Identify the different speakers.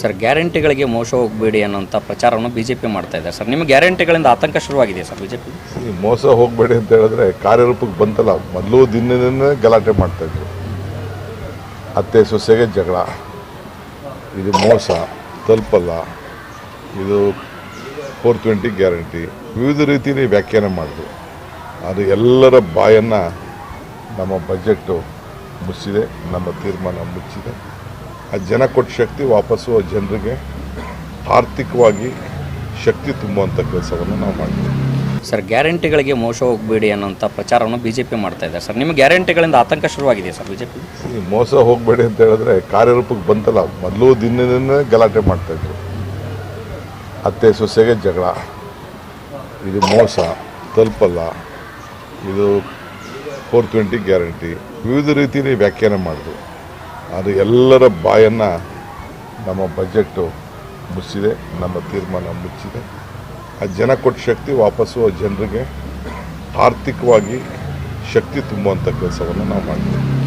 Speaker 1: Sir, ಗ್ಯಾರಂಟಿಗಳಿಗೆ ಮೋಸ ಹೋಗಬೇಡಿ ಅನ್ನೋಂಥ ಪ್ರಚಾರವನ್ನು ಬಿ ಜೆ ಪಿ ಮಾಡ್ತಾ ಇದೆ. ಸರ್, ನಿಮ್ಮ ಗ್ಯಾರಂಟಿಗಳಿಂದ ಆತಂಕ ಶುರುವಾಗಿದೆ ಸರ್ ಬಿ ಜೆ ಪಿ
Speaker 2: ಮೋಸ ಹೋಗಬೇಡಿ ಅಂತ ಹೇಳಿದ್ರೆ ಕಾರ್ಯರೂಪಕ್ಕೆ ಬಂತಲ್ಲ, ಮೊದಲು ದಿನದಿಂದ ಗಲಾಟೆ ಮಾಡ್ತಾಯಿದ್ರು ಅತ್ತೆ ಸೊಸೆಗೆ ಜಗಳ, ಇದು ಮೋಸ, ತಲುಪಲ್ಲ, ಇದು ಫೋರ್ ಟ್ವೆಂಟಿ ಗ್ಯಾರಂಟಿ, ವಿವಿಧ ರೀತಿಯಲ್ಲಿ ವ್ಯಾಖ್ಯಾನ ಮಾಡಿದ್ರು. ಅದು ಎಲ್ಲರ ಬಾಯನ್ನು ನಮ್ಮ ಬಜೆಟ್ಟು ಮುಚ್ಚಿದೆ, ನಮ್ಮ ತೀರ್ಮಾನ ಮುಚ್ಚಿದೆ. ಆ ಜನ ಕೊಟ್ಟ ಶಕ್ತಿ ವಾಪಸ್ಸು ಆ ಜನರಿಗೆ ಆರ್ಥಿಕವಾಗಿ ಶಕ್ತಿ ತುಂಬುವಂಥ ಕೆಲಸವನ್ನು ನಾವು ಮಾಡ್ತೀವಿ.
Speaker 1: ಸರ್ ಗ್ಯಾರಂಟಿಗಳಿಗೆ ಮೋಸ ಹೋಗಬೇಡಿ ಅನ್ನೋಂಥ ಪ್ರಚಾರವನ್ನು ಬಿ ಜೆ ಪಿ ಮಾಡ್ತಾ ಇದೆ. ಸರ್ ನಿಮ್ಮ ಗ್ಯಾರಂಟಿಗಳಿಂದ ಆತಂಕ ಶುರುವಾಗಿದೆ ಸರ್ ಬಿ ಜೆ ಪಿ
Speaker 2: ಮೋಸ ಹೋಗಬೇಡಿ ಅಂತ ಹೇಳಿದ್ರೆ ಕಾರ್ಯರೂಪಕ್ಕೆ ಬಂತಲ್ಲ. ಮೊದಲು ದಿನದಿಂದ ಗಲಾಟೆ ಮಾಡ್ತಾಯಿದ್ರು ಅತ್ತೆ ಸೊಸೆಗೆ ಜಗಳ. ಇದು ಮೋಸ ತಲುಪಲ್ಲ. ಇದು ಫೋರ್ ಟ್ವೆಂಟಿ ಗ್ಯಾರಂಟಿ ವಿವಿಧ ರೀತಿಯಲ್ಲಿ ವ್ಯಾಖ್ಯಾನ ಮಾಡಿದ್ರು. ಅದು ಎಲ್ಲರ ಬಾಯನ್ನು ನಮ್ಮ ಬಜೆಟ್ಟು ಮುಚ್ಚಿದೆ, ನಮ್ಮ ತೀರ್ಮಾನ ಮುಚ್ಚಿದೆ. ಆ ಜನ ಕೊಟ್ಟ ಶಕ್ತಿ ವಾಪಸ್ಸು ಜನರಿಗೆ ಆರ್ಥಿಕವಾಗಿ ಶಕ್ತಿ ತುಂಬುವಂಥ ಕೆಲಸವನ್ನು ನಾವು ಮಾಡ್ತೀವಿ.